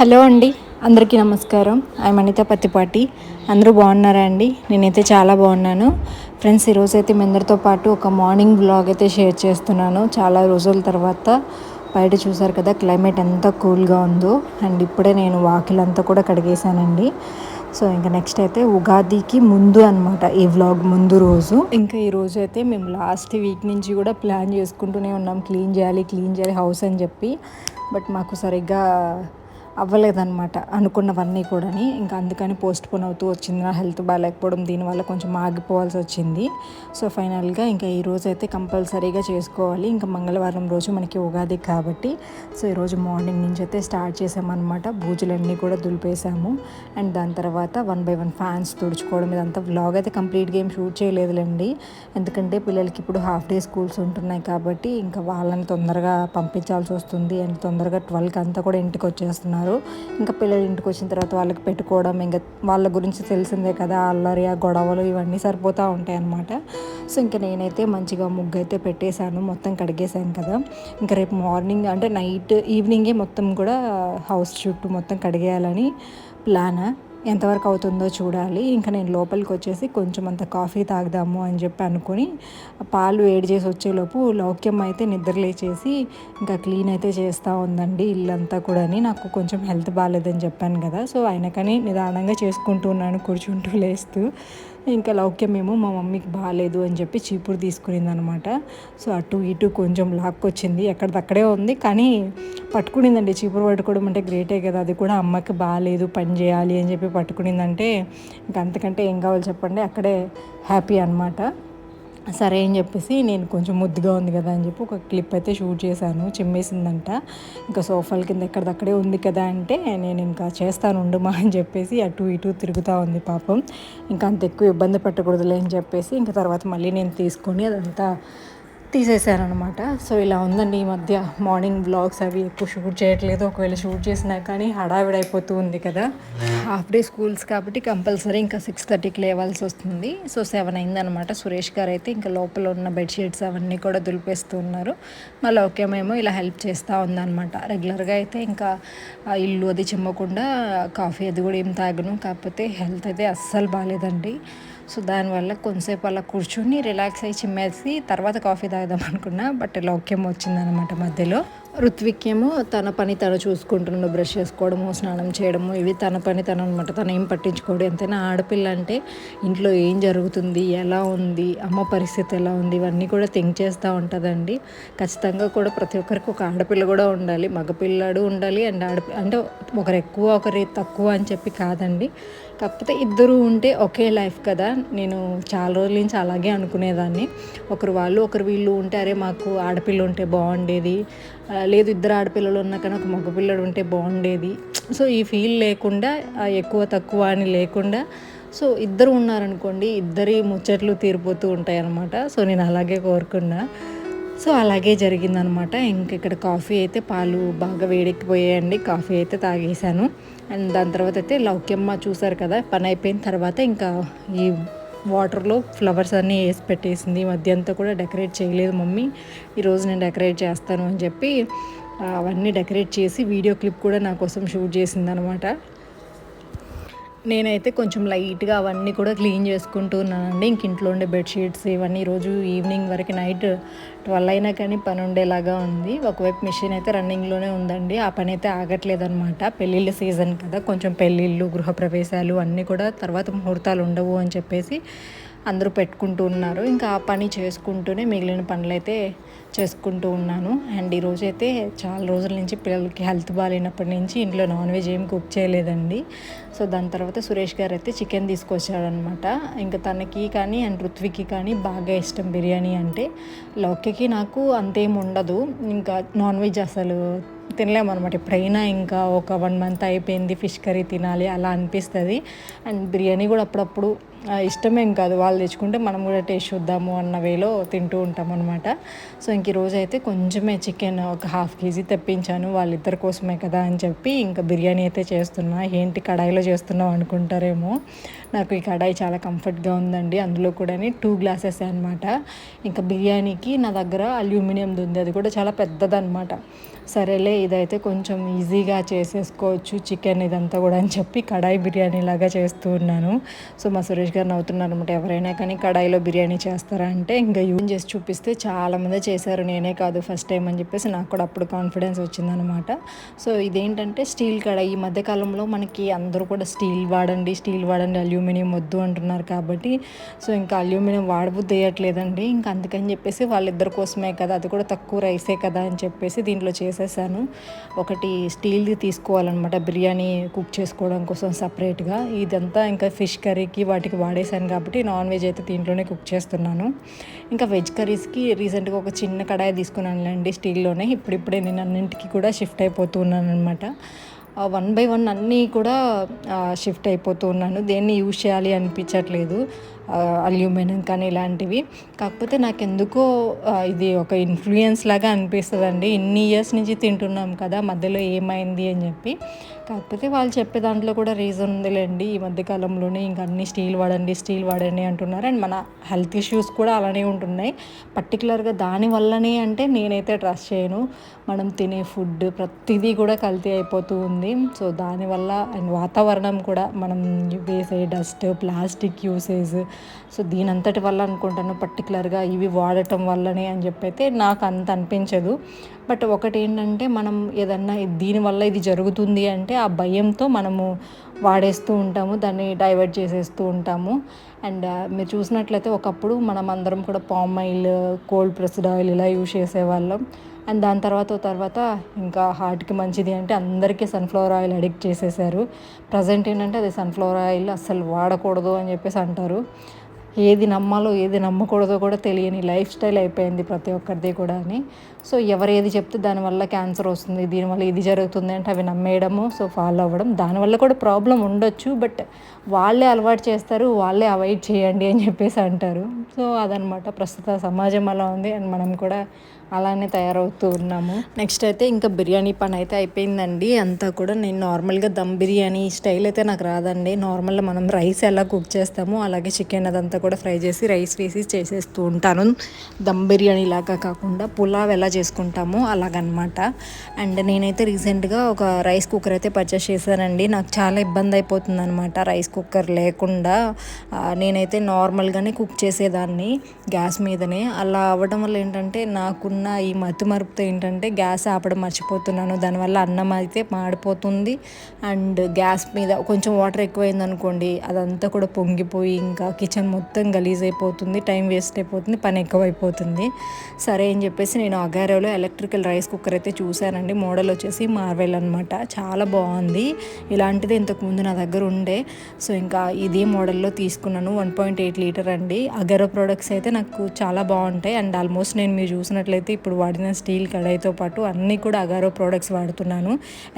Hello అండి అందరికీ నమస్కారం. ఐ అనిత పత్తిపాటి. అందరూ బాగున్నారా అండి? నేనైతే చాలా బాగున్నాను. ఫ్రెండ్స్ ఈరోజు అయితే మీ అందరితో పాటు ఒక మార్నింగ్ బ్లాగ్ అయితే షేర్ చేస్తున్నాను. చాలా రోజుల తర్వాత బయట చూసారు కదా క్లైమేట్ ఎంత కూల్గా ఉందో. అండ్ ఇప్పుడే నేను వాకిలంతా కూడా కడిగేశానండి. సో ఇంకా నెక్స్ట్ అయితే ఉగాదికి ముందు అనమాట ఈ వ్లాగ్ ముందు రోజు. ఇంకా ఈ రోజు అయితే మేము లాస్ట్ వీక్ నుంచి కూడా ప్లాన్ చేసుకుంటూనే ఉన్నాం. క్లీన్ చేయాలి క్లీన్ చేయాలి హౌస్ అని చెప్పి. బట్ మాకు సరిగ్గా అవ్వలేదన్నమాట. అనుకున్నవన్నీ కూడా ఇంకా అందుకని పోస్ట్ పోన్ అవుతూ వచ్చింది. నా హెల్త్ బాగాలేకపోవడం దీనివల్ల కొంచెం ఆగిపోవాల్సి వచ్చింది. సో ఫైనల్గా ఇంకా ఈ రోజు అయితే కంపల్సరీగా చేసుకోవాలి. ఇంకా మంగళవారం రోజు మనకి ఉగాది కాబట్టి సో ఈరోజు మార్నింగ్ నుంచి అయితే స్టార్ట్ చేసామన్నమాట. బూజులన్నీ కూడా దులిపేసాము. అండ్ దాని తర్వాత వన్ బై వన్ ఫ్యాన్స్ తుడుచుకోవడం ఇదంతా వ్లాగ్ అయితే కంప్లీట్గా ఏం షూట్ చేయలేదులేండి. ఎందుకంటే పిల్లలకి ఇప్పుడు హాఫ్ డే స్కూల్స్ ఉంటున్నాయి కాబట్టి ఇంకా వాళ్ళని తొందరగా పంపించాల్సి వస్తుంది. అండ్ తొందరగా ట్వెల్వ్కి అంతా కూడా ఇంటికి వచ్చేస్తున్నారు ఉన్నారు ఇంకా పిల్లలు ఇంటికి వచ్చిన తర్వాత వాళ్ళకి పెట్టుకోవడం ఇంకా వాళ్ళ గురించి తెలిసిందే కదా అల్లరి ఆ గొడవలు ఇవన్నీ సరిపోతూ ఉంటాయి అన్నమాట. సో ఇంకా నేనైతే మంచిగా ముగ్గు అయితే పెట్టేశాను మొత్తం కడిగేశాను కదా. ఇంకా రేపు మార్నింగ్ అంటే నైట్ ఈవినింగే మొత్తం కూడా హౌస్ చుట్టూ మొత్తం కడిగేయాలని ప్లాన్? ఎంతవరకు అవుతుందో చూడాలి. ఇంకా నేను లోపలికి వచ్చేసి కొంచెం అంత కాఫీ తాగుదాము అని చెప్పి అనుకుని పాలు వేడి చేసి వచ్చేలోపు లౌక్యం అయితే నిద్రలేచేసి ఇంకా క్లీన్ అయితే చేస్తూ ఉందండి ఇల్లంతా కూడా నాకు కొంచెం హెల్త్ బాగాలేదని చెప్పాను కదా. సో ఆయన కానీ నిదానంగా చేసుకుంటూ ఉన్నాను కూర్చుంటూ లేస్తూ. ఇంకా లౌక్యమేమో మా మమ్మీకి బాగాలేదు అని చెప్పి చీపురు తీసుకునింది అనమాట సో అటు ఇటు కొంచెం లాక్కొచ్చింది. ఎక్కడిదక్కడే ఉంది కానీ పట్టుకునిందండి. చీపురు పట్టుకోవడం అంటే గ్రేటే కదా అది కూడా అమ్మకి బాగాలేదు పని చేయాలి అని చెప్పి పట్టుకునిందంటే ఇంకా అంతకంటే ఏం కావాలి చెప్పండి అక్కడే హ్యాపీ అనమాట సరే అని చెప్పేసి నేను కొంచెం ముద్దుగా ఉంది కదా అని చెప్పి ఒక క్లిప్ అయితే షూట్ చేశాను. చిమ్మేసిందంట. ఇంకా సోఫాల కింద ఎక్కడిదక్కడే ఉంది కదా అంటే నేను ఇంకా చేస్తాను ఉండమా అని చెప్పేసి అటు ఇటు తిరుగుతూ ఉంది పాపం. ఇంకా అంత ఎక్కువ ఇబ్బంది పెట్టకూడదులే అని చెప్పేసి ఇంకా తర్వాత మళ్ళీ నేను తీసుకొని అదంతా తీసేశారనమాట. సో ఇలా ఉందండి ఈ మధ్య మార్నింగ్ బ్లాగ్స్ అవి ఎక్కువ షూట్ చేయట్లేదు. ఒకవేళ షూట్ చేసినా కానీ హడావిడైపోతూ ఉంది కదా. హాఫ్ డే స్కూల్స్ కాబట్టి కంపల్సరీ ఇంకా సిక్స్ థర్టీకి లేవాల్సి వస్తుంది. సో సెవెన్ అయిందనమాట. సురేష్ గారు అయితే ఇంకా లోపల ఉన్న బెడ్షీట్స్ అవన్నీ కూడా దులిపేస్తూ ఉన్నారు. మళ్ళీ ఓకే మేము ఇలా హెల్ప్ చేస్తూ ఉందన్నమాట రెగ్యులర్గా అయితే ఇంకా ఇల్లు అది చిమ్మకుండా కాఫీ అది కూడా ఏం తాగను. కాకపోతే హెల్త్ అయితే అస్సలు బాగాలేదండి. సో దానివల్ల కొంతసేపు అలా కూర్చొని రిలాక్స్ అయ్యి చిమ్మేసి తర్వాత కాఫీ తాగుదాం అనుకున్నా బట్ లౌక్యం వచ్చిందనమాట మధ్యలో. ఋత్విక్ ఏమో తన పని తను చూసుకుంటున్నాడు బ్రష్ చేసుకోవడము స్నానం చేయడము ఇవి తన పని తను అనమాట తను ఏం పట్టించుకోడు. ఎంతైనా ఆడపిల్ల అంటే ఇంట్లో ఏం జరుగుతుంది ఎలా ఉంది అమ్మ పరిస్థితి ఎలా ఉంది ఇవన్నీ కూడా థింక్ చేస్తూ ఉంటుందండి. ఖచ్చితంగా కూడా ప్రతి ఒక్కరికి ఒక ఆడపిల్ల కూడా ఉండాలి మగపిల్లాడు ఉండాలి అండ్ ఆడపి అంటే ఒకరు ఎక్కువ ఒకరి తక్కువ అని చెప్పి కాదండి. కాకపోతే ఇద్దరు ఉంటే ఒకే లైఫ్ కదా. నేను చాలా రోజుల నుంచి అలాగే అనుకునేదాన్ని. ఒకరు వాళ్ళు ఒకరు వీళ్ళు ఉంటే అరే మాకు ఆడపిల్ల ఉంటే బాగుండేది లేదు ఇద్దరు ఆడపిల్లలు ఉన్నా కానీ ఒక మగపిల్లడు ఉంటే బాగుండేది. సో ఈ ఫీల్ లేకుండా ఎక్కువ తక్కువ అని లేకుండా సో ఇద్దరు ఉన్నారనుకోండి ఇద్దరి ముచ్చట్లు తీరిపోతూ ఉంటాయి అనమాట సో నేను అలాగే కోరుకున్నా. సో అలాగే జరిగిందనమాట ఇంక ఇక్కడ కాఫీ అయితే పాలు బాగా వేడెక్కిపోయాయండి. కాఫీ అయితే తాగేశాను. అండ్ దాని తర్వాత అయితే లౌక్యమ్మ చూసారు కదా పని అయిపోయిన తర్వాత ఇంకా ఈ వాటర్లో ఫ్లవర్స్ అన్నీ వేసి పెట్టేసింది. మధ్య అంతా కూడా డెకరేట్ చేయలేదు మమ్మీ. ఈరోజు నేను డెకరేట్ చేస్తాను అని చెప్పి అవన్నీ డెకరేట్ చేసి వీడియో క్లిప్ కూడా నా కోసం షూట్ చేసింది అనమాట నేనైతే కొంచెం లైట్గా అవన్నీ కూడా క్లీన్ చేసుకుంటున్నానండి ఇంక ఇంట్లో ఉండే బెడ్షీట్స్ ఇవన్నీ రోజు ఈవినింగ్ వరకు నైట్ ట్వెల్వ్ అయినా కానీ పని ఉండేలాగా ఉంది. ఒకవైపు మిషన్ అయితే రన్నింగ్లోనే ఉందండి. ఆ పని అయితే ఆగట్లేదు అనమాట పెళ్ళిళ్ళ సీజన్ కదా కొంచెం పెళ్ళిళ్ళు గృహప్రవేశాలు అన్నీ కూడా తర్వాత ముహూర్తాలు ఉండవు అని చెప్పేసి అందరూ పెట్టుకుంటూ ఉన్నారు. ఇంకా ఆ పని చేసుకుంటూనే మిగిలిన పనులైతే చేసుకుంటూ ఉన్నాను. అండ్ ఈరోజు అయితే చాలా రోజుల నుంచి పిల్లలకి హెల్త్ బాగాలేనప్పటి నుంచి ఇంట్లో నాన్ వెజ్ ఏం కుక్ చేయలేదండి. సో దాని తర్వాత సురేష్ గారు అయితే చికెన్ తీసుకొచ్చాడనమాట ఇంకా తనకి కానీ అండ్ ఋత్వికి కానీ బాగా ఇష్టం బిర్యానీ అంటే. లౌక్యకి నాకు అంతేం ఉండదు. ఇంకా నాన్ వెజ్ అసలు తినలేమన్నమాట. ఎప్పుడైనా ఇంకా ఒక వన్ మంత్ అయిపోయింది ఫిష్ కర్రీ తినాలి అలా అనిపిస్తుంది. అండ్ బిర్యానీ కూడా అప్పుడప్పుడు ఇష్టమేం కాదు. వాళ్ళు తెచ్చుకుంటే మనం కూడా టేస్ట్ చూద్దాము అన్న వేలో తింటూ ఉంటాం అనమాట సో ఇంక ఈరోజు అయితే కొంచెమే చికెన్ ఒక హాఫ్ కేజీ తెప్పించాను. వాళ్ళిద్దరి కోసమే కదా అని చెప్పి ఇంకా బిర్యానీ అయితే చేస్తున్నా. ఏంటి కడాయిలో చేస్తున్నావు అనుకుంటారేమో. నాకు ఈ కడాయి చాలా కంఫర్ట్గా ఉందండి. అందులో కూడా టూ గ్లాసెస్ అనమాట ఇంకా బిర్యానీకి నా దగ్గర అల్యూమినియంది ఉంది. అది కూడా చాలా పెద్దదనమాట సరేలే ఇదైతే కొంచెం ఈజీగా చేసేసుకోవచ్చు చికెన్ ఇదంతా కూడా అని చెప్పి కడాయి బిర్యానీ లాగా చేస్తూ ఉన్నాను. సో మా సురేష్ గారు నవ్వుతున్నారు అనమాట ఎవరైనా కానీ కడాయిలో బిర్యానీ చేస్తారా అంటే ఇంకా యూజ్ చేసి చూపిస్తే చాలామంది చేశారు నేనే కాదు ఫస్ట్ టైం అని చెప్పేసి నాకు కూడా అప్పుడు కాన్ఫిడెన్స్ వచ్చిందనమాట సో ఇదేంటంటే స్టీల్ కడాయి ఈ మధ్యకాలంలో మనకి అందరూ కూడా స్టీల్ వాడండి స్టీల్ వాడండి అల్యూమినియం వద్దు అంటున్నారు కాబట్టి. సో ఇంకా అల్యూమినియం వాడబుద్ది వేయట్లేదండి ఇంకా అందుకని చెప్పేసి వాళ్ళిద్దరి కోసమే కదా అది కూడా తక్కువ రైసే కదా అని చెప్పేసి దీంట్లో చేసేసాను. ఒకటి స్టీల్ది తీసుకోవాలన్నమాట. బిర్యానీ కుక్ చేసుకోవడం కోసం సపరేట్గా. ఇదంతా ఇంకా ఫిష్ కర్రీకి వాటికి వాడేసాను కాబట్టి నాన్ వెజ్ అయితే దీంట్లోనే కుక్ చేస్తున్నాను. ఇంకా వెజ్ కర్రీస్కి రీసెంట్గా ఒక చిన్న కడాయి తీసుకున్నానులేండి స్టీల్లోనే. ఇప్పుడిప్పుడే నేను అన్నింటికి కూడా షిఫ్ట్ అయిపోతూ అనమాట వన్ బై వన్ అన్నీ కూడా షిఫ్ట్ అయిపోతూ ఉన్నాను. దేన్ని యూజ్ చేయాలి అనిపించట్లేదు. అల్యూమినియం కానీ ఇలాంటివి. కాకపోతే నాకు ఎందుకో ఇది ఒక ఇన్ఫ్లుయెన్స్ లాగా అనిపిస్తుందండి. ఇన్ని ఇయర్స్ నుంచి తింటున్నాం కదా మధ్యలో ఏమైంది అని చెప్పి. కాకపోతే వాళ్ళు చెప్పే దాంట్లో కూడా రీజన్ ఉందిలేండి. ఈ మధ్యకాలంలోనే ఇంకా అన్ని స్టీల్ వాడండి స్టీల్ వాడండి అంటున్నారు. అండ్ మన హెల్త్ ఇష్యూస్ కూడా అలానే ఉంటున్నాయి. పర్టికులర్గా దానివల్లనే అంటే నేనైతే ట్రస్ట్ చేయను. మనం తినే ఫుడ్ ప్రతిదీ కూడా కల్తీ అయిపోతూ ఉంది. సో దానివల్ల అండ్ వాతావరణం కూడా మనం వేసే డస్ట్ ప్లాస్టిక్ యూసేజ్ సో దీనంతటి వల్ల అనుకుంటాను. పర్టికులర్గా ఇవి వాడటం వల్లనే అని చెప్పైతే నాకు అంత అనిపించదు. బట్ ఒకటి ఏంటంటే మనం ఏదన్నా దీనివల్ల ఇది జరుగుతుంది అంటే ఆ భయంతో మనము వాడేస్తూ ఉంటాము దాన్ని డైవర్ట్ చేసేస్తూ ఉంటాము. అండ్ మీరు చూసినట్లయితే ఒకప్పుడు మనం అందరం కూడా palm oil cold pressed oil ఇలా యూజ్ చేసేవాళ్ళం. అండ్ దాని తర్వాత తర్వాత ఇంకా హార్ట్కి మంచిది అంటే అందరికీ సన్ఫ్లవర్ ఆయిల్ అడిక్ట్ చేసేసారు. ప్రజెంట్ ఏంటంటే అది సన్ఫ్లవర్ ఆయిల్ అస్సలు వాడకూడదు అని చెప్పేసి అంటారు. ఏది నమ్మాలో ఏది నమ్మకూడదో కూడా తెలియని లైఫ్ స్టైల్ అయిపోయింది ప్రతి ఒక్కరిది కూడా అని. సో ఎవరు ఏది చెప్తే దానివల్ల క్యాన్సర్ వస్తుంది దీనివల్ల ఇది జరుగుతుంది అంటే అవి నమ్మేయడము సో ఫాలో అవ్వడం. దానివల్ల కూడా ప్రాబ్లం ఉండొచ్చు బట్ వాళ్ళే అలవాటు చేస్తారు వాళ్ళే అవాయిడ్ చేయండి అని చెప్పేసి అంటారు. సో అదనమాట ప్రస్తుత సమాజం అలా ఉంది అండ్ మనం కూడా అలానే తయారవుతూ ఉన్నాము. నెక్స్ట్ అయితే ఇంకా బిర్యానీ పని అయితే అయిపోయిందండి. అంతా కూడా నేను నార్మల్గా దమ్ బిర్యానీ స్టైల్ అయితే నాకు రాదండి. నార్మల్గా మనం రైస్ ఎలా కుక్ చేస్తామో అలాగే చికెన్ అదంతా కూడా ఫ్రై చేసి రైస్ వేసి చేసేస్తూ ఉంటాను. దమ్ బిర్యానీ లాగా కాకుండా పులావ్ ఎలా చేసుకుంటామో అలాగనమాట. అండ్ నేనైతే రీసెంట్గా ఒక రైస్ కుక్కర్ అయితే పర్చేస్ చేశానండి. నాకు చాలా ఇబ్బంది అయిపోతుంది అనమాట రైస్ కుక్కర్ కుక్కర్ లేకుండా నేనైతే నార్మల్గానే కుక్ చేసేదాన్ని గ్యాస్ మీదనే. అలా అవ్వడం వల్ల ఏంటంటే నాకున్న ఈ మత్తు మరుపుతో ఏంటంటే గ్యాస్ ఆపడం మర్చిపోతున్నాను. దానివల్ల అన్నం అయితే మాడిపోతుంది. అండ్ గ్యాస్ మీద కొంచెం వాటర్ ఎక్కువైంది అనుకోండి అదంతా కూడా పొంగిపోయి ఇంకా కిచెన్ మొత్తం గలీజ్ అయిపోతుంది టైం వేస్ట్ అయిపోతుంది పని ఎక్కువైపోతుంది. సరే అని చెప్పేసి నేను అగారోలో ఎలక్ట్రికల్ రైస్ కుక్కర్ అయితే చూశానండి. మోడల్ వచ్చేసి మార్వెల్ అనమాట చాలా బాగుంది. ఇలాంటిది ఇంతకుముందు నా దగ్గర ఉండే. సో ఇంకా ఇదే మోడల్లో తీసుకున్నాను. వన్ పాయింట్ ఎయిట్ లీటర్ అండి. అగారో ప్రోడక్ట్స్ అయితే నాకు చాలా బాగుంటాయి. అండ్ ఆల్మోస్ట్ నేను మీరు చూసినట్లయితే ఇప్పుడు వాడిన స్టీల్ కడాయితో పాటు అన్నీ కూడా అగారో ప్రోడక్ట్స్ వాడుతున్నాను.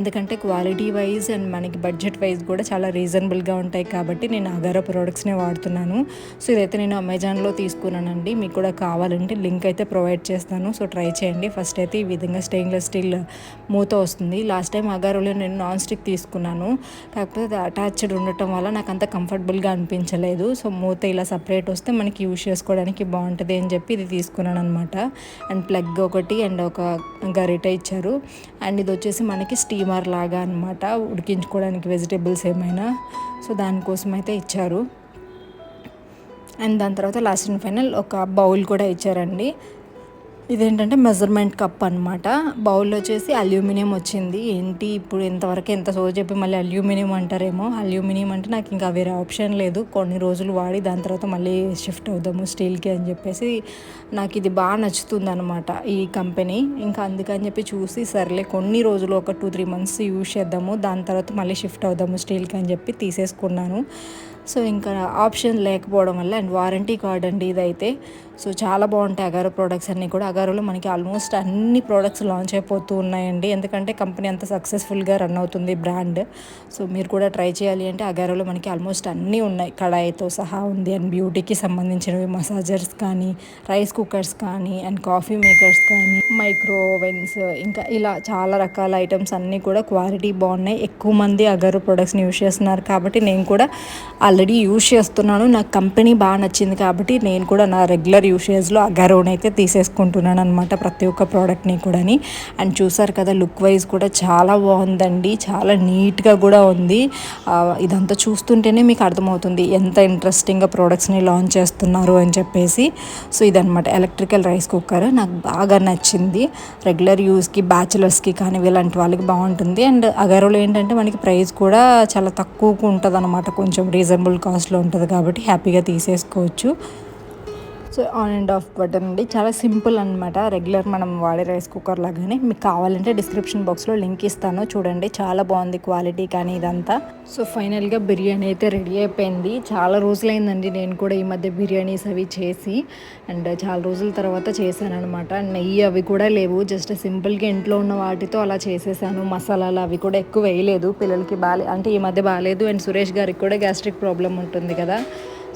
ఎందుకంటే క్వాలిటీ వైజ్ అండ్ మనకి బడ్జెట్ వైజ్ కూడా చాలా రీజనబుల్గా ఉంటాయి కాబట్టి నేను అగారో ప్రోడక్ట్స్నే వాడుతున్నాను. సో ఇదైతే నేను అమెజాన్లో తీసుకున్నానండి. మీకు కూడా కావాలంటే లింక్ అయితే ప్రొవైడ్ చేస్తాను. సో ట్రై చేయండి. ఫస్ట్ అయితే ఈ విధంగా స్టెయిన్లెస్ స్టీల్ మూత వస్తుంది. లాస్ట్ టైం అగారోలో నేను నాన్ స్టిక్ తీసుకున్నాను. కాకపోతే అటాచ్డ్ ఉండటం వల్ల నాకు అంత కంఫర్టబుల్గా అనిపించలేదు. సో మూత ఇలా సపరేట్ వస్తే మనకి యూజ్ చేసుకోవడానికి బాగుంటుంది అని చెప్పి ఇది తీసుకున్నాను అనమాట అండ్ ప్లగ్ ఒకటి అండ్ ఒక గరిట ఇచ్చారు. అండ్ ఇది వచ్చేసి మనకి స్టీమర్ లాగా అనమాట ఉడికించుకోవడానికి వెజిటేబుల్స్ ఏమైనా. సో దానికోసం అయితే ఇచ్చారు. అండ్ దాని తర్వాత లాస్ట్ అండ్ ఫైనల్ ఒక బౌల్ కూడా ఇచ్చారండి. ఇదేంటంటే మెజర్మెంట్ కప్ అనమాట బౌల్లో వచ్చేసి అల్యూమినియం వచ్చింది. ఏంటి ఇప్పుడు ఇంతవరకు ఎంత సో చెప్పి మళ్ళీ అల్యూమినియం అంటారేమో. అల్యూమినియం అంటే నాకు ఇంకా వేరే ఆప్షన్ లేదు. కొన్ని రోజులు వాడి దాని తర్వాత మళ్ళీ షిఫ్ట్ అవుదాము స్టీల్కి అని చెప్పేసి నాకు ఇది బాగా నచ్చుతుంది అనమాట ఈ కంపెనీ. ఇంకా అందుకని చెప్పి చూసి సర్లే కొన్ని రోజులు ఒక టూ త్రీ మంత్స్ యూజ్ చేద్దాము. దాని తర్వాత మళ్ళీ షిఫ్ట్ అవుదాము స్టీల్కి అని చెప్పి తీసేసుకున్నాను. సో ఇంకా ఆప్షన్ లేకపోవడం వల్ల అండ్ వారంటీ కార్డ్ అండి ఇదైతే. సో చాలా బాగుంటాయి అగారో ప్రోడక్ట్స్ అన్నీ కూడా. అగారోలో మనకి ఆల్మోస్ట్ అన్ని ప్రోడక్ట్స్ లాంచ్ అయిపోతూ ఉన్నాయండి. ఎందుకంటే కంపెనీ అంత సక్సెస్ఫుల్గా రన్ అవుతుంది బ్రాండ్ సో మీరు కూడా ట్రై చేయాలి అంటే అగారోలో మనకి ఆల్మోస్ట్ అన్నీ ఉన్నాయి. కడాయితో సహా ఉంది. అండ్ బ్యూటీకి సంబంధించినవి మసాజర్స్ కానీ రైస్ కుక్కర్స్ కానీ అండ్ కాఫీ మేకర్స్ కానీ మైక్రో ఓవెన్స్ ఇంకా ఇలా చాలా రకాల ఐటమ్స్ అన్నీ కూడా క్వాలిటీ బాగున్నాయి. ఎక్కువ మంది అగారో ప్రొడక్ట్స్ని యూజ్ చేస్తున్నారు కాబట్టి నేను కూడా ఆల్రెడీ యూజ్ చేస్తున్నాను. నాకు కంపెనీ బాగా నచ్చింది కాబట్టి నేను కూడా నా రెగ్యులర్ రెగ్యులర్ ఆ అగారోని అయితే తీసేసుకుంటున్నాను అనమాట ప్రతి ఒక్క ప్రోడక్ట్ని కూడాని. అండ్ చూసారు కదా లుక్ వైజ్ కూడా చాలా బాగుందండి. చాలా నీట్గా కూడా ఉంది. ఇదంతా చూస్తుంటేనే మీకు అర్థమవుతుంది ఎంత ఇంట్రెస్టింగ్గా ప్రోడక్ట్స్ని లాంచ్ చేస్తున్నారు అని చెప్పేసి. సో ఇదనమాట ఎలక్ట్రికల్ రైస్ కుక్కర్. నాకు బాగా నచ్చింది. రెగ్యులర్ యూస్కి బ్యాచిలర్స్కి కానీ ఇలాంటి వాళ్ళకి బాగుంటుంది. అండ్ అగారోలో ఏంటంటే మనకి ప్రైస్ కూడా చాలా తక్కువకు ఉంటుంది అనమాట కొంచెం రీజనబుల్ కాస్ట్లో ఉంటుంది కాబట్టి హ్యాపీగా తీసేసుకోవచ్చు. So on and off button అండి. చాలా సింపుల్ అనమాట రెగ్యులర్ మనం వాడే రైస్ కుక్కర్ లాగానే. మీకు కావాలంటే డిస్క్రిప్షన్ బాక్స్లో లింక్ ఇస్తాను. చూడండి చాలా బాగుంది క్వాలిటీ కానీ ఇదంతా. సో ఫైనల్గా బిర్యానీ అయితే రెడీ అయిపోయింది. చాలా రోజులైందండి నేను కూడా ఈ మధ్య బిర్యానీస్ అవి చేసి. అండ్ చాలా రోజుల తర్వాత చేశాను అనమాట నెయ్యి అవి కూడా లేవు. జస్ట్ సింపుల్గా ఇంట్లో ఉన్న వాటితో అలా చేసేసాను. మసాలాలు అవి కూడా ఎక్కువ వేయలేదు. పిల్లలకి బాగాలే అంటే ఈ మధ్య బాగాలేదు అండ్ సురేష్ గారికి కూడా గ్యాస్ట్రిక్ ప్రాబ్లం ఉంటుంది కదా.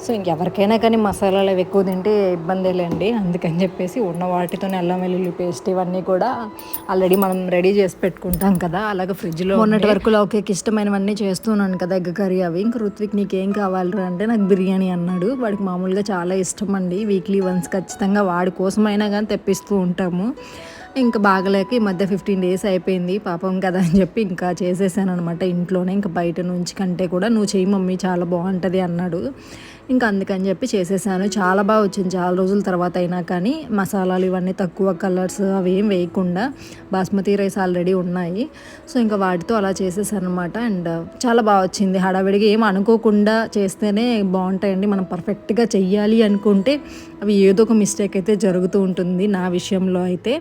సో ఇంకెవరికైనా కానీ మసాలాలు అవి ఎక్కువ తింటే ఇబ్బంది లేండి. అందుకని చెప్పేసి ఉన్న వాటితోనే అల్లం వెల్లుల్లి పేస్ట్ ఇవన్నీ కూడా ఆల్రెడీ మనం రెడీ చేసి పెట్టుకుంటాం కదా అలాగే ఫ్రిడ్జ్లో ఉన్నటి వరకు ఓకేకి ఇష్టమైనవన్నీ చేస్తున్నాను కదా ఎగ్ కర్రీ అవి. ఇంక రుత్విక్ నీకేం కావాలరా అంటే నాకు బిర్యానీ అన్నాడు. వాడికి మామూలుగా చాలా ఇష్టం అండి. వీక్లీ వన్స్ ఖచ్చితంగా వాడి కోసమైనా కానీ తెప్పిస్తూ ఉంటాము. ఇంకా బాగలేక ఈ మధ్య ఫిఫ్టీన్ డేస్ అయిపోయింది. పాపం కదా అని చెప్పి ఇంకా చేసేసాను అనమాట ఇంట్లోనే. ఇంకా బయట నుంచి కంటే కూడా నువ్వు చెయ్యి మమ్మీ చాలా బాగుంటుంది అన్నాడు. ఇంకా అందుకని చెప్పి చేసేసాను. చాలా బాగా వచ్చింది. చాలా రోజుల తర్వాత అయినా కానీ మసాలాలు ఇవన్నీ తక్కువ కలర్స్ అవి ఏం వేయకుండా బాస్మతి రైస్ ఆల్రెడీ ఉన్నాయి. సో ఇంకా వాటితో అలా చేసేసాను అనమాట అండ్ చాలా బాగా వచ్చింది. హడావిడిగా ఏం అనుకోకుండా చేస్తేనే బాగుంటాయండి. మనం పర్ఫెక్ట్గా చెయ్యాలి అనుకుంటే అవి ఏదో ఒక మిస్టేక్ అయితే జరుగుతూ ఉంటుంది నా విషయంలో అయితే.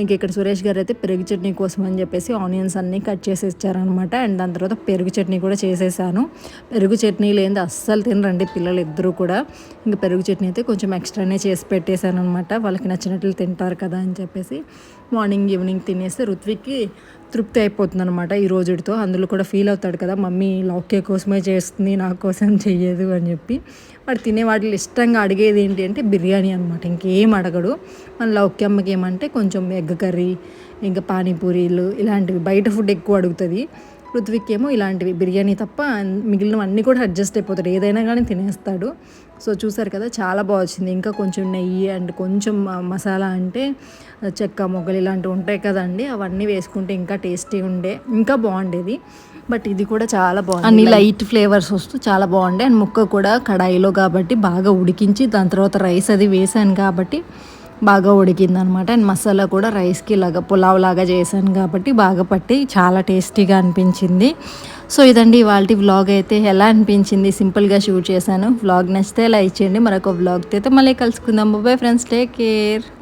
ఇంక ఇక్కడ సురేష్ గారు అయితే పెరుగు చట్నీ కోసం అని చెప్పేసి ఆనియన్స్ అన్నీ కట్ చేసి ఇచ్చారనమాట అండ్ దాని తర్వాత పెరుగు చట్నీ కూడా చేసేసాను. పెరుగు చట్నీ లేనిది అస్సలు తినరండి పిల్లలు ఇద్దరు కూడా ఇంకా పెరుగు చట్నీ అయితే కొంచెం ఎక్స్ట్రానే చేసి పెట్టేశాను అనమాట వాళ్ళకి నచ్చినట్లు తింటారు కదా అని చెప్పేసి మార్నింగ్ ఈవినింగ్ తినేస్తే ఋత్విక్కి తృప్తి అయిపోతుంది అనమాట ఈ రోజుతో అందులో కూడా ఫీల్ అవుతాడు కదా మమ్మీ లౌక్య కోసమే చేస్తుంది నా కోసం చెయ్యదు అని చెప్పి. వాడు తినే వాటిలో ఇష్టంగా అడిగేది ఏంటి అంటే బిర్యానీ అనమాట ఇంకేం అడగడు. మన లౌక్యమ్మకి ఏమంటే కొంచెం ఎగ్ కర్రీ ఇంకా పానీపూరీలు ఇలాంటివి. బయట ఫుడ్ ఎక్కువ అడుగుతుంది. ఋత్విక్ ఏమో ఇలాంటివి. బిర్యానీ తప్ప మిగిలినవన్నీ కూడా అడ్జస్ట్ అయిపోతాడు ఏదైనా కానీ తినేస్తాడు. సో చూసారు కదా చాలా బాగా వచ్చింది. ఇంకా కొంచెం నెయ్యి అండ్ కొంచెం మసాలా అంటే చెక్క మొగ్గలు ఇలాంటివి ఉంటాయి కదండి. అవన్నీ వేసుకుంటే ఇంకా టేస్టీ ఉండే. ఇంకా బాగుండేది. బట్ ఇది కూడా చాలా బాగుంది. అన్ని లైట్ ఫ్లేవర్స్ వస్తూ చాలా బాగుండే. అండ్ ముక్క కూడా కడాయిలో కాబట్టి బాగా ఉడికించి దాని తర్వాత రైస్ అది వేసాను కాబట్టి బాగా ఉడికింది అనమాట అండ్ మసాలా కూడా రైస్కి లాగా పులావ్ లాగా చేశాను కాబట్టి బాగా పట్టి చాలా టేస్టీగా అనిపించింది. సో ఇదండి ఇవాళ వ్లాగ్ అయితే ఎలా అనిపించింది? సింపుల్గా షూట్ చేశాను. వ్లాగ్ నచ్చితే లైక్ చేయండి. మరొక వ్లాగ్తో అయితే మళ్ళీ కలుసుకుందాం. Bye friends. Take care.